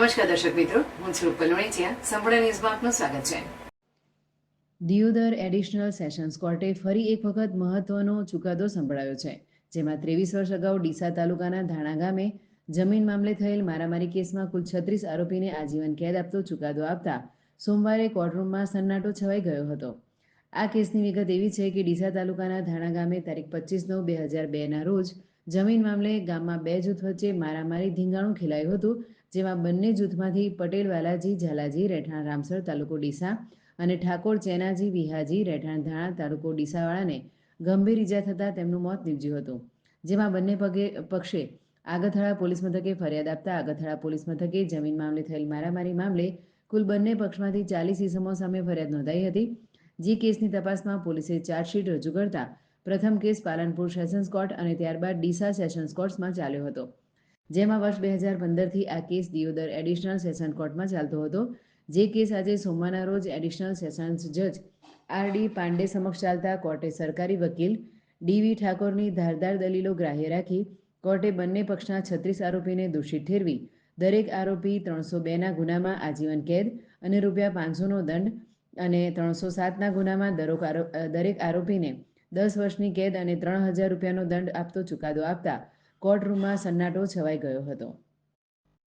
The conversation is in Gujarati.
નમસ્કાર દર્શક મિત્રો, હું છું રૂપલ વણેચિયા સંપૂર્ણ ન્યૂઝમાં આપનું સ્વાગત છે. દિયોદર એડિશનલ સેશન્સ કોર્ટે ફરી એક વખત મહત્વનો ચુકાદો સંભળાયો છે, જેમાં ત્રેવીસ વર્ષ અગાઉ ડીસા તાલુકાના ધાણા ગામે જમીન મામલે થયેલ મારામારી કેસમાં કુલ છત્રીસ આરોપીને આજીવન કેદ આપતો ચુકાદો આપતા સોમવારે કોર્ટરૂમમાં સન્નાટો છવાઈ ગયો હતો. આ કેસની વિગત એવી છે કે ડીસા તાલુકાના ધાણા ગામે તારીખ પચીસ નવ બે હજાર બેના રોજ જમીન મામલે ગામમાં બે જૂથ વચ્ચે મારામારી ધીંગાણું ખેલાયું હતું, જેમાં બંને જૂથમાંથી પટેલ, વાલાજી, ઝાલાજી, રહેઠાણ, રામસર તાલુકો ડીસા અને ઠાકોર, ચેનાજી, વિહાજી, રહેઠાણ ધાણા તાલુકો ડીસાવાળાને ગંભીર ઈજા થતાં તેમનું મોત નીપજ્યું હતું. જેમાં બંને પગે, પક્ષે આગથાળા પોલીસ મથકે ફરિયાદ આપતા આગથાળા પોલીસ મથકે જમીન મામલે થયેલ મારામારી મામલે કુલ બંને પક્ષમાંથી ચાલીસ ઇસમો સામે ફરિયાદ નોંધાઈ હતી. જે કેસની તપાસમાં પોલીસે ચાર્જશીટ રજૂ કરતા પ્રથમ કેસ પાલનપુર સેશન્સ કોર્ટ અને ત્યારબાદ ડીસા સેશન્સ કોર્ટ્સમાં ચાલ્યો હતો. જેમાં વર્ષ બે હજાર પંદરથી આ કેસ દિયોદર એડિશનલ સેશન કોર્ટમાં ચાલતો હતો. જે કેસ આજે સોમવારના રોજ એડિશનલ સેશન્સ જજ આર ડી પાંડે સમક્ષ ચાલતા કોર્ટે સરકારી વકીલ ડીવી ઠાકોરની ધારદાર દલીલો ગ્રાહ્ય રાખી કોર્ટે બંને પક્ષના છત્રીસ આરોપીને દોષિત ઠેરવી દરેક આરોપી ત્રણસો બેના ગુનામાં આજીવન કેદ અને રૂપિયા પાંચસોનો દંડ અને ત્રણસો સાતના ગુનામાં દરેક આરોપીને દસ વર્ષની કેદ અને ત્રણ હજાર રૂપિયાનો દંડ આપતો ચુકાદો આપતા કોર્ટરૂમમાં સન્નાટો છવાઈ ગયો હતો.